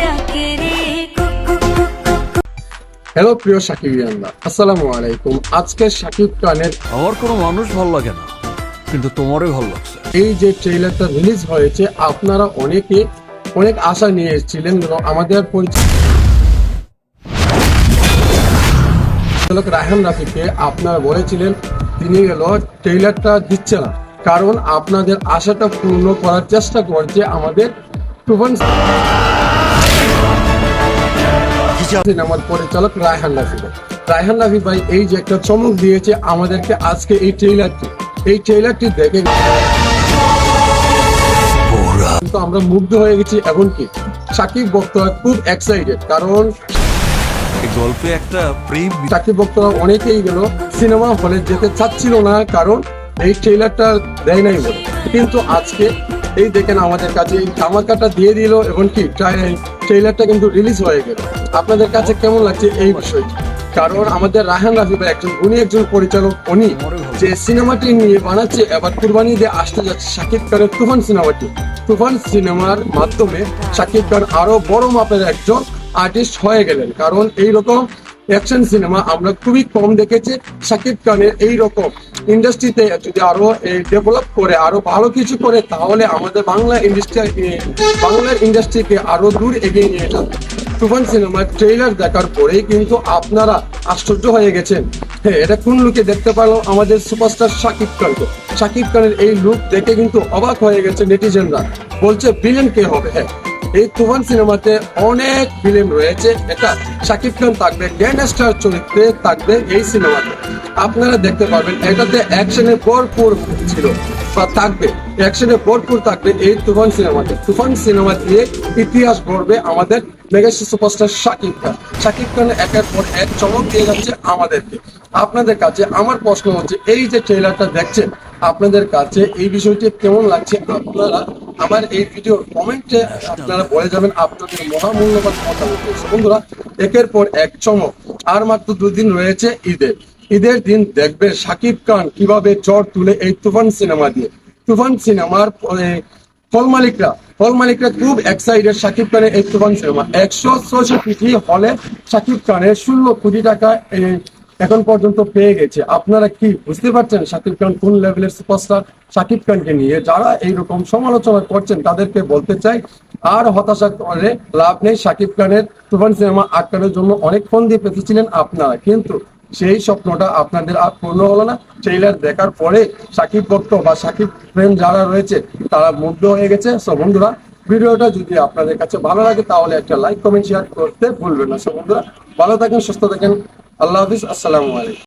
ডাকে রে কুকু কুকু হ্যালো প্রিয় সাকিব ইয়ান্না আসসালামু আলাইকুম। আজকে সাকিব খানের আমার কোনো মানুষ ভালো লাগে না কিন্তু তোমারই ভালো লাগছে। এই যে ট্রেলারটা রিলিজ হয়েছে আপনারা অনেকে অনেক আশা নিয়ে এসেছিলেন এবং আমাদের পরিচালক রায়হান রাফিকে আপনারা বলেছিলেন তিনি গেল ট্রেলারটা দিচ্ছে না কারণ আপনাদের আশাটা পূর্ণ করার চেষ্টা করছে আমাদের তুফান সিনেমার পরিচালক রায়হান রাফি ভাই। রায়হান রাফি ভাই এই যে একটা চমক দিয়েছে আমাদেরকে আজকে এই ট্রেলারটি এই ট্রেলারটি দেখে আমরা মুগ্ধ হয়ে গেছি সাকিব বক্তরা খুব এক্সাইটেড কারণ এই গল্পে একটা প্রেম সাকিব বক্তরা অনেকেই গেল সিনেমা হলে যেতে চাচ্ছিল না কারণ এই ট্রেলারটা দেয় নাই বলে। কিন্তু আজকে এই দেখেন আমাদের কাছে এই ধামাকাটা দিয়ে দিল, এবং কি ট্রেলারটা কিন্তু রিলিজ হয়ে গেল। আপনাদের কাছে কেমন লাগছে এই বিষয়টি? কারণ আমাদের রাহান রাফি ভাই একজন, উনি একজন পরিচালক, উনি যে সিনেমাটি নিয়ে বানাচ্ছে, এবার কুরবানি দিয়ে আসতে যাচ্ছে শাকিব খানের তুফান সিনেমাটি তুফান সিনেমার মাধ্যমে শাকিব খান আরও বড় মাপের একজন আর্টিস্ট হয়ে গেলেন। কারণ এই রকম অ্যাকশন সিনেমা আমরা খুবই কম দেখেছি। শাকিব খানের এই রকম ইন্ডাস্ট্রিতে যদি আরও ডেভেলপ করে, আরও ভালো কিছু করে, তাহলে আমাদের বাংলা ইন্ডাস্ট্রি বাংলার ইন্ডাস্ট্রিকে আরও দূর এগিয়ে নিয়ে যাবে। তুফান সিনেমার ট্রেলার দেখার পরেই কিন্তু আপনারা আশ্চর্য হয়ে গেছেন। হ্যাঁ এটা কোন লুকে দেখতে পারলাম আমাদের সুপারস্টার শাকিব খানকে? শাকিব খানের এই লুক দেখে কিন্তু অবাক হয়ে গেছে নেটিজেনরা বলছে ভিলেন কে হবে? হ্যাঁ এই তুফান সিনেমাতে অনেক ফিল্ম রয়েছে। এটা শাকিব খান থাকবে গ্যাংস্টার চরিত্রে থাকবে এই সিনেমাতে। আপনারা দেখতে পারবেন, এটাতে অ্যাকশনে ভরপুর ছিল, বা থাকবে। অ্যাকশনে ভরপুর থাকবে এই তুফান সিনেমাতে। তুফান সিনেমা দিয়ে ইতিহাস গড়বে আমাদের মেগা সুপারস্টার শাকিব খান। শাকিব খান একের পর এক চমক দিয়ে যাচ্ছে আমাদেরকে। আপনাদের কাছে আমার প্রশ্ন হচ্ছে, এই যে ট্রেলারটা দেখছেন আপনাদের কাছে এই বিষয়টি কেমন লাগছে আপনারা আমার এই ভিডিও কমেন্টে আপনারা বলে যাবেন আপনাদের মহামূল্যবান মতামত। বন্ধুরা, একের পর এক চমক। আর মাত্র দুদিন রয়েছে ঈদের। ঈদের দিন দেখবে শাকিব খান কীভাবে চর তুলে এই তুফান সিনেমা দিয়ে। তুফান সিনেমার হল মালিকরা হল মালিকরা খুব এক্সাইটেড শাকিব খানের এই তুফান সিনেমা। একশো চৌষট্টি হলে শাকিব খানের ষোলো কোটি টাকা এখন পর্যন্ত পেয়ে গেছে। আপনারা কি বুঝতে পারছেন শাকিব খান কোন লেভেলের সুপারস্টার শাকিব খানকে নিয়ে? যারা এইরকম সমালোচনা করছেন, তাদেরকে বলতে চাই, আর হতাশা করে লাভ নেই শাকিব খানের। তুফান সিনেমা আটকানোর জন্য অনেক ফোন দিয়ে পেতেছিলেন আপনারা, কিন্তু সেই স্বপ্নটা আপনাদের আর পূর্ণ হলো না। ট্রেলার দেখার পরে সাকিব ভক্ত বা সাকিব ফ্রেন্ড যারা রয়েছে, তারা মুগ্ধ হয়ে গেছে। সো বন্ধুরা, ভিডিওটা যদি আপনাদের কাছে ভালো লাগে, তাহলে একটা লাইক কমেন্ট শেয়ার করতে ভুলবেন না। সো বন্ধুরা, ভালো থাকেন, সুস্থ থাকেন। আল্লাহ হাফিজ আসসালামু আলাইকুম